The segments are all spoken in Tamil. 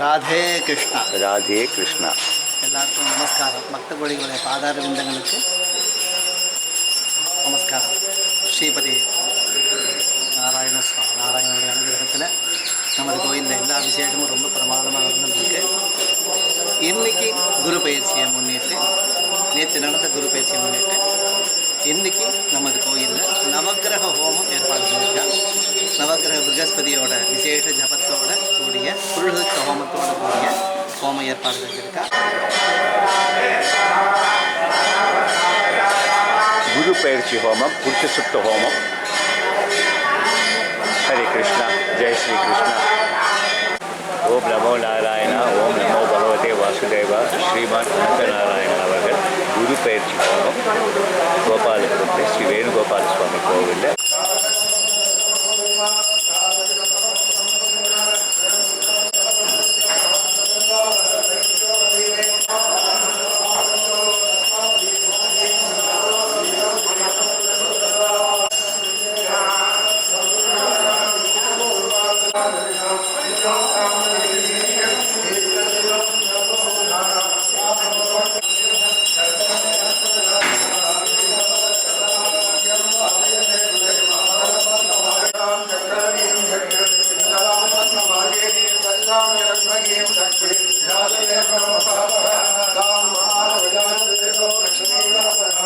ராதே கிருஷ்ணா. ராதே கிருஷ்ணா எல்லாருக்கும் நமஸ்காரம் பக்த கோடிகளுடைய பாதார விந்தங்களுக்கு நமஸ்காரம் ஸ்ரீபதி நாராயண சுவாமி நாராயணனுடைய அனுகிரகத்தில் நமது கோயிலில் எல்லா விசேஷமும் ரொம்ப பிரமாதமாக நடந்துருக்கு இன்னைக்கு குரு பயிற்சியை முன்னிட்டு நேற்று நடந்த குரு பயிற்சியை முன்னிட்டு இன்னைக்கு நமது கோயிலில் நவக்கிரக ஹோமம் ஏற்பாடு பண்ணியிருக்காங்க நவக்கிரக பிரகஸ்பதியோட விசேஷ ஜபத்தோட கூடிய புருஷ ஹோமத்தோடு கூடிய ஹோம ஏற்பாடுகள் இருக்கா? குரு பயிற்சி ஹோமம் புருஷ சுத்த ஹோமம். ஹரே கிருஷ்ணா ஜெய் ஸ்ரீ கிருஷ்ணா. ஓம் நமோ நாராயணா ஓம் நமோ பகவதே வாசுதேவா ஸ்ரீமான் அனந்த நாராயணன் அவர்கள். குரு பயிற்சி ஹோமம் கோபாலபுரத்தில் ஸ்ரீ வேணுகோபால சுவாமி கோவிலில்.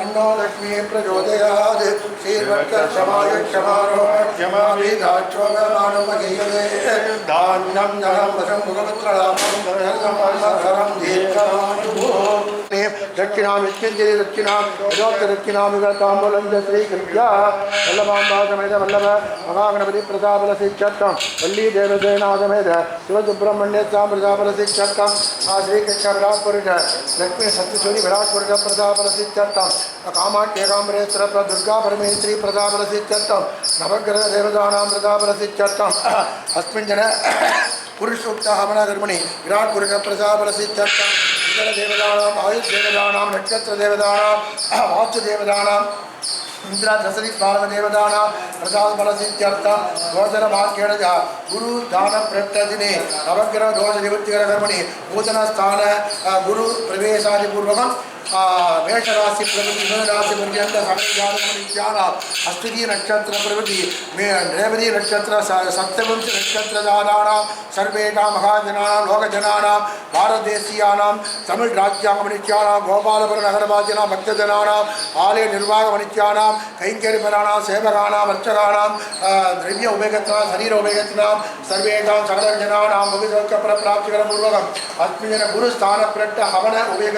अन्नो लक्ष्मी प्रचोदयात् श्रीवत्समाय क्षमारो क्षमाभिधाक्षोगमानमगीयते धान्यं जलं वशं मुखपुत्रलाभं दर्शनं दीर्घमायुः ரட்சினாமித்யஞ்சலி ரட்சினாம் யோத்த ரட்சினாமிக தாம்பூலஞ்ச ஸ்ரீ கிருத்யா வல்லபாம்பாதமேத வல்லப மகாகணபதி பிரதாபல சீட்சத்தம் வள்ளி தேவசேனாதமேத சிவசுப்பிரமணிய தாமிரதாபல சீட்சத்தம் ஆ ஸ்ரீகிருஷ்ண விராட்புருஷ லக்ஷ்மி சத்யசூரி விராட்புருஷ பிரதாபல சீட்சத்தம் காமாட்சிய காமரேஸ்வர துர்கா பரமேஸ்வரி பிரதாபல சீட்சத்தம் நவகிரக தேவதானாம் பிரதாபல சீட்சத்தம் அஸ்மின் ஜன புருஷோக்த ஹவன கர்மணி விராட் புருஷ பிரதாபல சுந்தர தேவதானாம் ஆயுஷ் தேவதானாம் நட்சத்திர தேவதானாம் வாச்சு தேவதானாம் இந்திராசரி பாரத தேவதானா பிரசாத் பலசீத்தியர்த்தம் கோதர வாக்கியடஜ குரு தான பிரத்ததினே நவகிரக தோஷ நிவர்த்திகர கர்மணி நூதனஸ்தான குரு பிரவேசாதி பூர்வகம் मेष राशि प्रवृत्ति मिन राशि पर्यंत समय ज्ञान हस्ती नक्षत्र प्रवृत्ति रेवती नक्षत्र सप्तवंश नक्षत्र लोकजना भारत देशीयाना तमिल भारतदेशीयानां तमिळ्राज्याङ्गमनित्यानां गोपालपुरनगरवादिनां भक्तजना आलय निर्वाह निर्वाहमनित्यानां कैंकर्यपरा सेवकानां अर्चकानां द्रव्य उपेगत्नां शरीर उपयोगना सर्वे सकलजना सर्वेषां सकलजनानां भविष्यप्रप्राप्तिकरपूर्वकम् अस्मिन् गुरुस्थानप्रट्ट हवन उपयोग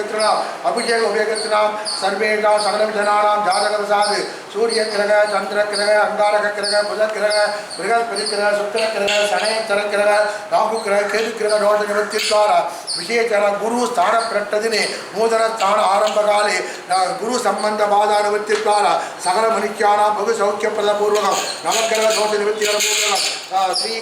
अभिषेक உபயோகத்தினாம் சர்வேகா சகலவிதனானாம் ஜாதகவசாது. சூரிய கிரக சந்திர கிரக அங்காரக கிரக புத கிரக மிருகஸ்பதி கிரக சுக்கர கிரக சனயத்தர கிரக ராகு கிரக கேது கிரக ரோஷ நிவர்த்தித்வாரா விஜயச்சர குரு ஸ்தான பிரட்டதினே நூதன ஸ்தான ஆரம்பகாலே குரு சம்பந்த பாதா நிவர்த்தித்வாரா சகல மனுக்கியானா பகு சௌக்கியப்பிரத பூர்வகம். நவக்கிரக தோஷ நிவர்த்திகர பூர்வகம். ஸ்ரீ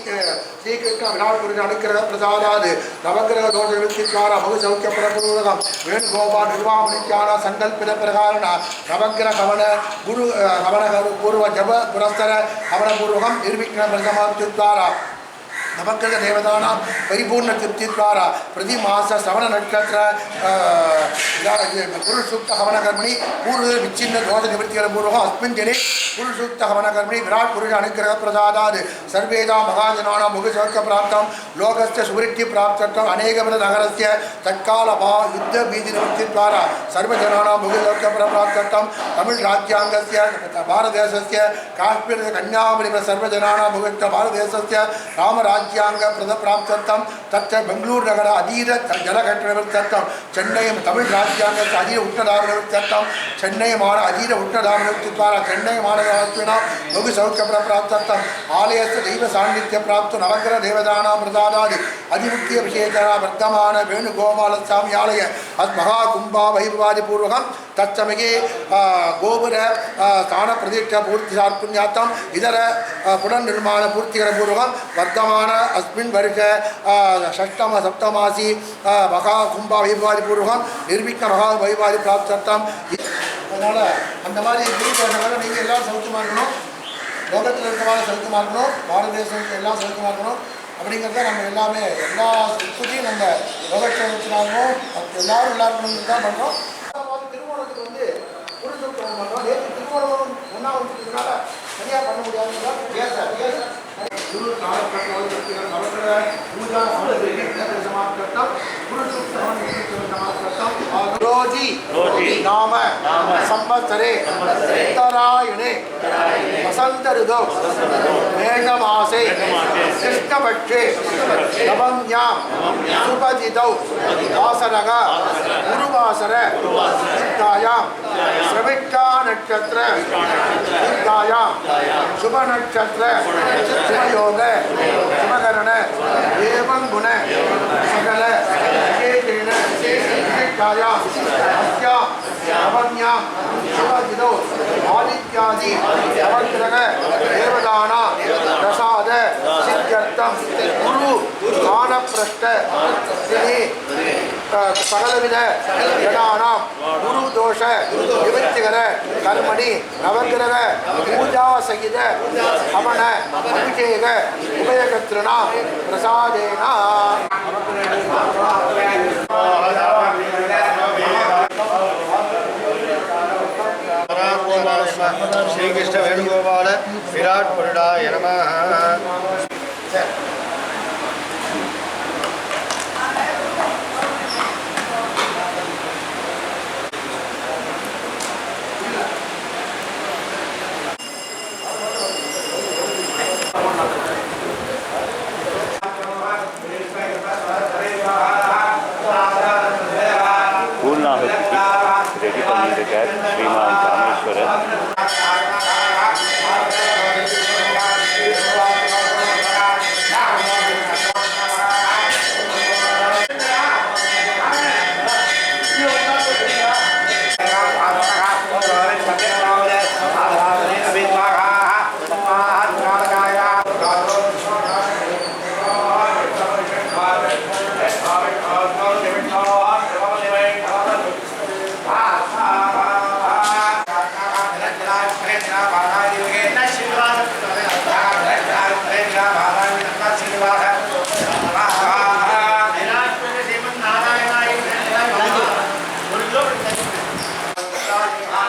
ஸ்ரீகிருஷ்ண விநாயகருக்கு அனுக்கிரக பிரசாதாது. நவக்கிரக தோஷ நிவர்த்தித்வாரா பகு சௌக்கியப்பிரத பூர்வகம். வேணுகோபால் நிர்வாகம் ಮನುಷ್ಯಾನ ಸಂಕಲ್ಪಿತ ಪ್ರಕಾರಣ ನವಗ್ರಹ ಹವನ ಗುರು ಆ, ಹವನ ಪೂರ್ವ ಜಪ ಪುರಸ್ತರ ಹವನ ಪೂರ್ವಕಂ ನಿರ್ವಿಘ್ನ ಪ್ರಸಮಾಪ್ತಿ ದ್ವಾರ ನವಗ್ರಹ ದೇವತಾನಾಂ ಪರಿಪೂರ್ಣ ತೃಪ್ತಿದ್ವಾರ ಪ್ರತಿ ಮಾಸ ಶ್ರವಣ ನಕ್ಷತ್ರ ಪುರುಷಸೂಕ್ತ ಹವನ ಕರ್ಮಣಿ ಪೂರ್ವ ವಿಚ್ಛಿನ್ನ ದೋಷ ನಿವೃತ್ತಿಗಳ ಪೂರ್ವ ಅಸ್ಮಿನ್ ದಿನೆ ಪುರುಷಸೂಕ್ತ ಹವನ ಕರ್ಮಣಿ ವಿರಾಟ್ ಪುರುಷ ಅನುಗ್ರಹ ಪ್ರಸಾದಾದ್ ಸರ್ವೇದಾ ಮಹಾಜನಾನ ಮುಖಸೌಖ್ಯ ಪ್ರಾಪ್ತಂ ಲೋಕಸ್ಯ ಸುವೃತ್ತಿ ಪ್ರಾಪ್ತತ್ವಂ ಅನೇಕ ನಗರಸ್ಯ ತತ್ಕಾಲ ಭಾ ಯುದ್ಧ ಬೀದಿ ನಿವೃತ್ತಿದ್ವಾರ ಸರ್ವಜನಾನಾಂ ಮುಖಸೌಖ್ಯ ಪ್ರಾಪ್ತತ್ವಂ ತಮಿಳ್ ರಾಜ್ಯಾಂಗಸ್ಯ ಭಾರತದೇಶಸ್ಯ ಕಾಶ್ಮೀರದ ಕನ್ಯಾಕುಮಾರಿ ಸರ್ವಜನಾನಾಂ ಮುಖ ಭಾರತದೇಶಸ್ಯ ರಾಮರಾಜ್ಯ ராஜ்யாங்க தத்த பெங்களூர் நகர அதீத ஜலகட்டணவர்த்தம் சென்னை தமிழ் ராஜ்யாங்கத்து அதீத உட்டதாமனவர்த்தம் சென்னை மாந அதீத உட்டதாமனவர்த்தித்வாரா சென்னை மாநகராட்சியினால் பகு சௌக்கிய பிராப்தத்தம் ஆலயஸ்ய தெய்வ சாநித்திய பிராப்து நவகிர தேவதானாம் பிரதானாதி அதிமுக்கிய விசேஷனா வர்த்தமான வேணுகோபாலசாமி ஆலய அத் மகா கும்பா வைபவாதி பூர்வகம். தச்சமகே கோபுர ஸ்தான பிரதிஷ்ட பூர்த்தி சார்புண்யாத்தம் இதர புனர்நிர்மாண பூர்த்திகர பூர்வகம். வர்த்தமான அஸ்மின் வருக ஷஷ்டம சப்தமாசி மகா கும்பா வைபாதி பூர்வகம் நிர்விக்ன மகா வைபாதி பிராப்தம் அதனால் அந்த மாதிரி குரு தோஷங்களை நீங்கள் எல்லாம் சௌக்கியமாக இருக்கணும். லோகத்தில் இருக்கிறவங்க சௌக்கியமாக இருக்கணும். பாரத தேசத்துக்கு எல்லாம் சௌக்கியமாக இருக்கணும். அப்படிங்கிறத நம்ம எல்லாமே எல்லா சுற்றியும் நம்ம லோகத்தில் வச்சுனாலும் எல்லாரும் நல்லா இருக்கணும்னு தான் பண்ணுறோம் திருமணத்துக்கு வந்து குரு சௌக்கியம் பண்ணுறோம் நேற்று திருமணம் ஒன்றா வந்துருக்கிறதுனால சரியாக பண்ண முடியாதுங்களா பேச சார் ஏன் சார் குரு காலகட்டம் நவகிரக பூஜா சமாப்தம் குரு रोजी रोजी नाम संवत्सरे उत्तरायणे वसंत ऋतु मेघमासे कृष्णपक्षे नवम्यां सुपदितौ वासरः गुरुवासर शुद्धायां श्रविक्का नक्षत्र शुद्धायां शुभनक्षत्र शुभयोग शुभकरण एवं गुण विशिष्टायां अस्यां नवम्यां शिवजिदौ आदित्यादि नवग्रह देवदाना प्रसाद सिद्ध्यर्थं गुरु स्थानप्रष्ट श्री सकलविध जनानां गुरुदोष निवृत्तिकर कर्मणि नवग्रह पूजा सहित हवन अभिषेक उभयकर्तृणा प्रसादेन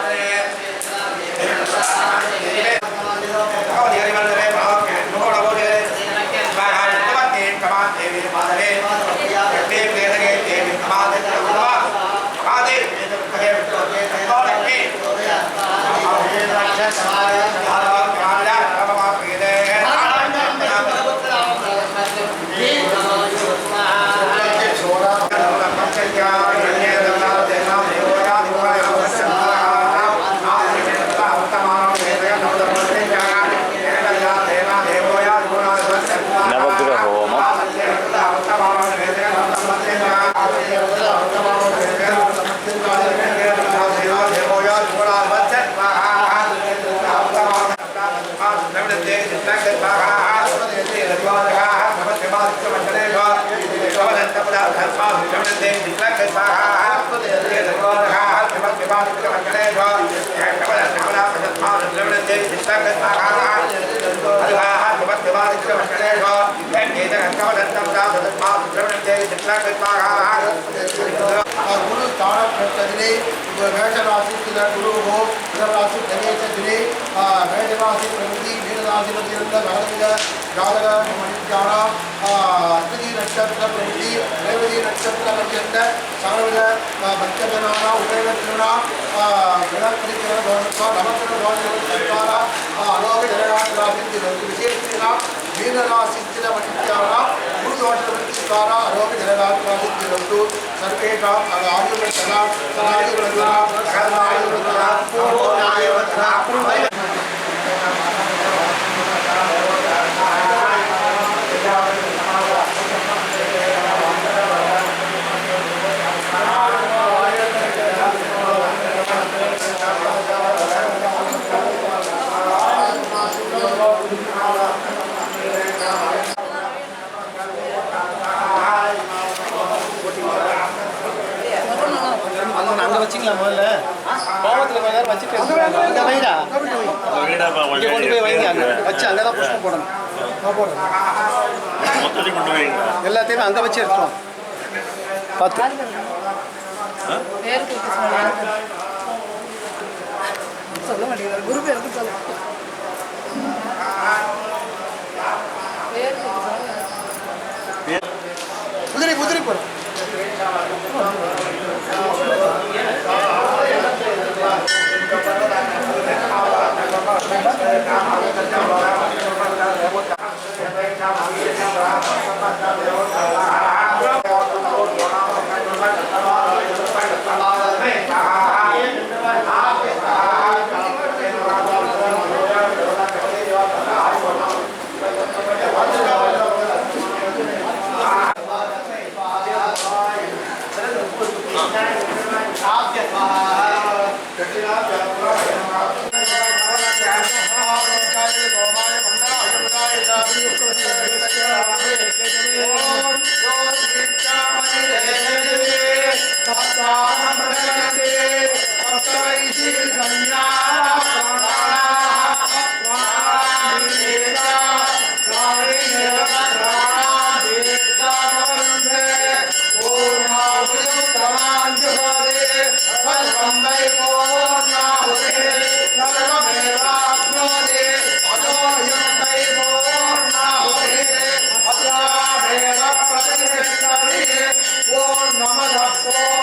நவகிரக गुरु तारकदिने मेषराशिस्थित गुरुः मिथुनराशि गणेशदिने मेषराशि प्रवृत्ति मीनराशिपतिरन्द ராசிபத்திருந்த வரதக ஜாதக மணிக்காரா அஸ்வதி நட்சத்திரம் வெள்ளி ரேவதி நட்சத்திரம் பற்றியிருந்த சகலவித பக்தனானா உபயோகத்தினா கிரகப்பிடிக்கிற நமக்கிற தோஷக்காரா அலோக ஜனநாயகத்தில் விசேஷத்தினா மீனராசித்திர மணிக்காரா குரு தோஷத்திற்காரா அலோக ஜனநாயகத்தில் ಸರ್ವೇಶಾಂ வச்சிங்களா முதல்ல. கோபத்தில் கொஞ்ச நேரம் வச்சுட்டு அங்கே வைடா. இங்கே கொண்டு போய் வைங்க அங்கே வச்சு அங்கே தான் புஷ்பம் போடணும். எல்லாத்தையுமே அங்கே வச்சு எடுத்துருவோம். பத்து. சொல்ல மாட்டேங்கிறார் குரு பேருக்கு சொல்ல เด็กชายคนเจ้าของรถตู้คนเดียวคนนี้ก็มีปัญหาเดียวกันกับเด็กชายคนอื่นๆที่มีปัญหาเรื่องการขับขี่ Oh, Namah Shivaya.